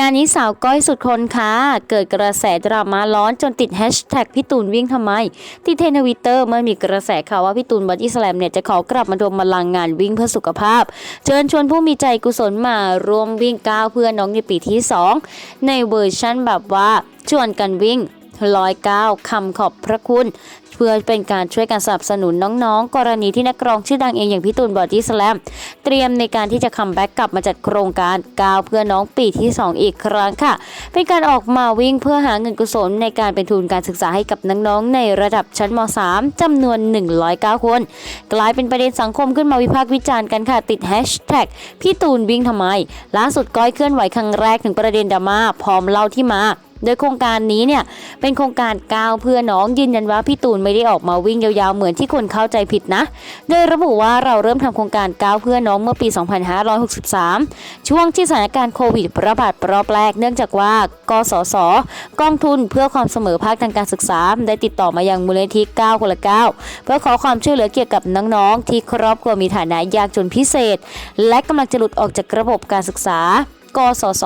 งานนี้สาวก้อยสุดคนค่ะเกิดกระแสดราม่าร้อนจนติดแฮชแท็กพี่ตูนวิ่งทำไม ที่เทนด์วิตเตอร์เมื่อมีกระแสข่าวว่าพี่ตูนบอดี้สแลมเนี่ยจะขอกลับมาดมพลังงานวิ่งเพื่อสุขภาพ เชิญชวนผู้มีใจกุศลมาร่วมวิ่งก้าวเพื่อน้องในปีที่ 2 ในเวอร์ชั่นแบบว่าชวนกันวิ่ง ร้อยเก้าคำขอบพระคุณ เพื่อเป็นการช่วยการสนับสนุนน้องๆ กรณีที่นักร้องชื่อดังเองอย่างพี่ตูนบอดี้สแลมเตรียมในการที่จะคัมแบ็กกลับมาจัดโครงการก้าวเพื่อน้องปีที่ 2 อีกครั้งค่ะ เป็นการออกมาวิ่งเพื่อหาเงินกุศลในการเป็นทุนการศึกษาให้กับน้องๆ ในระดับชั้นม .3 จำนวน 109 คน กลายเป็นประเด็นสังคมขึ้นมาวิพากษ์วิจารณ์กันค่ะติดแฮชแท็กพี่ตูนวิ่งทำไม ล่าสุดก้อยเคลื่อนไหวครั้งแรกถึงประเด็นดราม่าพร้อมเล่าที่มา โดยโครงการนี้เนี่ยเป็นโครงการก้าวเพื่อน้องยืนยันว่าพี่ตูนไม่ได้ออกมาวิ่งยาวๆเหมือนที่คนเข้าใจผิดนะ โดยระบุว่าเราเริ่มทำโครงการก้าวเพื่อน้องเมื่อปี 2563 ช่วงที่สถานการณ์โควิดระบาดรอบแรกเนื่องจากว่ากสศกองทุนเพื่อความเสมอภาคทางการศึกษา ได้ติดต่อมายังมูลนิธิ9คนละ9เพื่อขอความช่วยเหลือเกี่ยวกับน้องๆที่ครอบครัวมีฐานะยากจนพิเศษ และกำลังจะหลุดออกจากระบบการศึกษา กสศ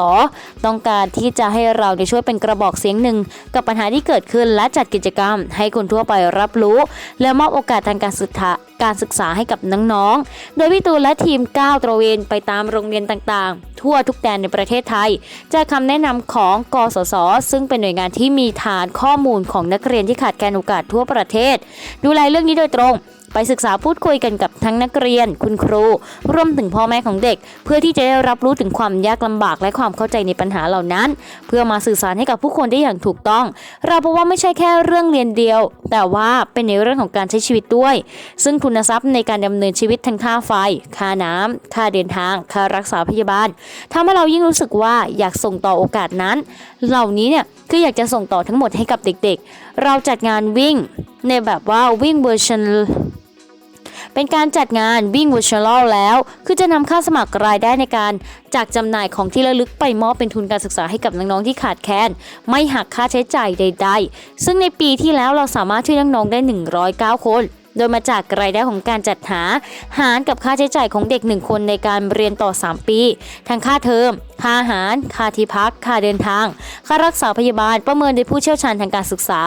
ต้องการที่จะให้เราได้ช่วยเป็นกระบอกเสียงหนึ่ง กับปัญหาที่เกิดขึ้นและจัดกิจกรรม ให้คนทั่วไปรับรู้ และมอบโอกาสทางการศึกษาการศึกษาให้กับน้องๆ โดยพี่ตูนและทีมก้าวตระเวนไปตามโรงเรียนต่างๆ ทั่วทุกแดนในประเทศไทย จากคำแนะนำของกสศซึ่งเป็นหน่วยงานที่มีฐานข้อมูลของนักเรียนที่ขาดแคลนโอกาสทั่วประเทศ ดูแลเรื่องนี้โดยตรง ไปศึกษาพูดคุยกันกับทั้งนักเรียน คุณครูรวมถึงพ่อแม่ของเด็ก เพื่อที่จะได้รับรู้ถึงความยากลำบากและความเข้าใจในปัญหาเหล่านั้น เพื่อมาสื่อสารให้กับผู้คนได้อย่างถูกต้อง เราพบว่าไม่ใช่แค่เรื่องเรียนเดียว แต่ว่าเป็นในเรื่องของการใช้ชีวิตด้วย ซึ่งทุนทรัพย์ในการดำเนินชีวิตทั้งค่าไฟ ค่าน้ำค่าเดินทาง ค่ารักษาพยาบาลทำให้เรายิ่งรู้สึกว่าอยากส่งต่อโอกาสนั้น เหล่านี้เนี่ยคืออยากจะส่งต่อทั้งหมดให้กับเด็กๆ เราจัดงานวิ่งในแบบว่าวิ่งเวอร์ชัน เป็นการจัดงานวิ่งวิชวลแล้ว คือจะนำค่าสมัครรายได้ในการจากจำหน่ายของที่ระลึกไปมอบเป็นทุนการศึกษาให้กับน้องๆที่ขาดแคลนไม่หักค่าใช้จ่ายใด ๆ ซึ่งในปีที่แล้วเราสามารถช่วยน้องๆได้ 109 คนโดยมาจากรายได้ของการจัดหา หารกับค่าใช้จ่ายของเด็ก 1 คนในการเรียนต่อ 3 ปี ทั้งค่าเทอม ค่าอาหาร ค่าที่พัก ค่าเดินทาง ค่ารักษาพยาบาล ประเมินโดยผู้เชี่ยวชาญทางการศึกษา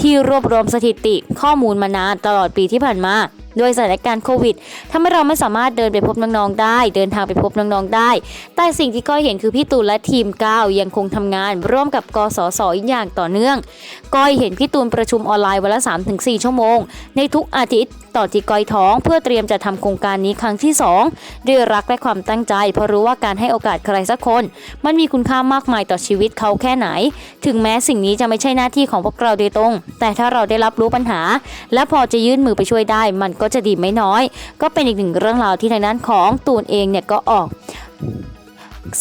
ที่รวบรวมสถิติข้อมูลมานานตลอดปีที่ผ่านมา โดยสถานการณ์โควิดทำให้เราไม่สามารถเดินไปพบน้องๆได้ เดินทางไปพบน้องๆได้ แต่สิ่งที่ก้อยเห็นคือพี่ตูนและทีมก้าวยังคงทำงาน ร่วมกับกสศอย่างต่อเนื่อง ก้อยเห็นพี่ตูนประชุมออนไลน์วันละ 3-4 ชั่วโมง ในทุกอาทิตย์ต่อที่ก้อยท้อง เพื่อเตรียมจะทำโครงการนี้ครั้งที่ 2 ด้วยรักและความตั้งใจ เพราะรู้ว่าการให้โอกาสใครสักคน มันมีคุณค่ามากมายต่อชีวิตเขาแค่ไหน ถึงแม้สิ่งนี้จะไม่ใช่หน้าที่ของพวกเราโดยตรง แต่ถ้าเราได้รับรู้ปัญหา และพอจะยื่นมือไปช่วยได้ มันก็็จะดีไม่น้อย ก็เป็นอีกหนึ่งเรื่องราวที่ทางด้านของตูนเองเนี่ยก็ออก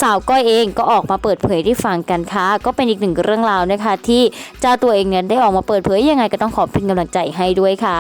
สาวก้อยเองก็ออกมาเปิดเผยที่ฟังกันค่ะ ก็เป็นอีกหนึ่งเรื่องราวนะคะ ที่เจ้าตัวเองเนี่ยได้ออกมาเปิดเผยยังไงก็ต้องขอเป็นกำลังใจให้ด้วยค่ะ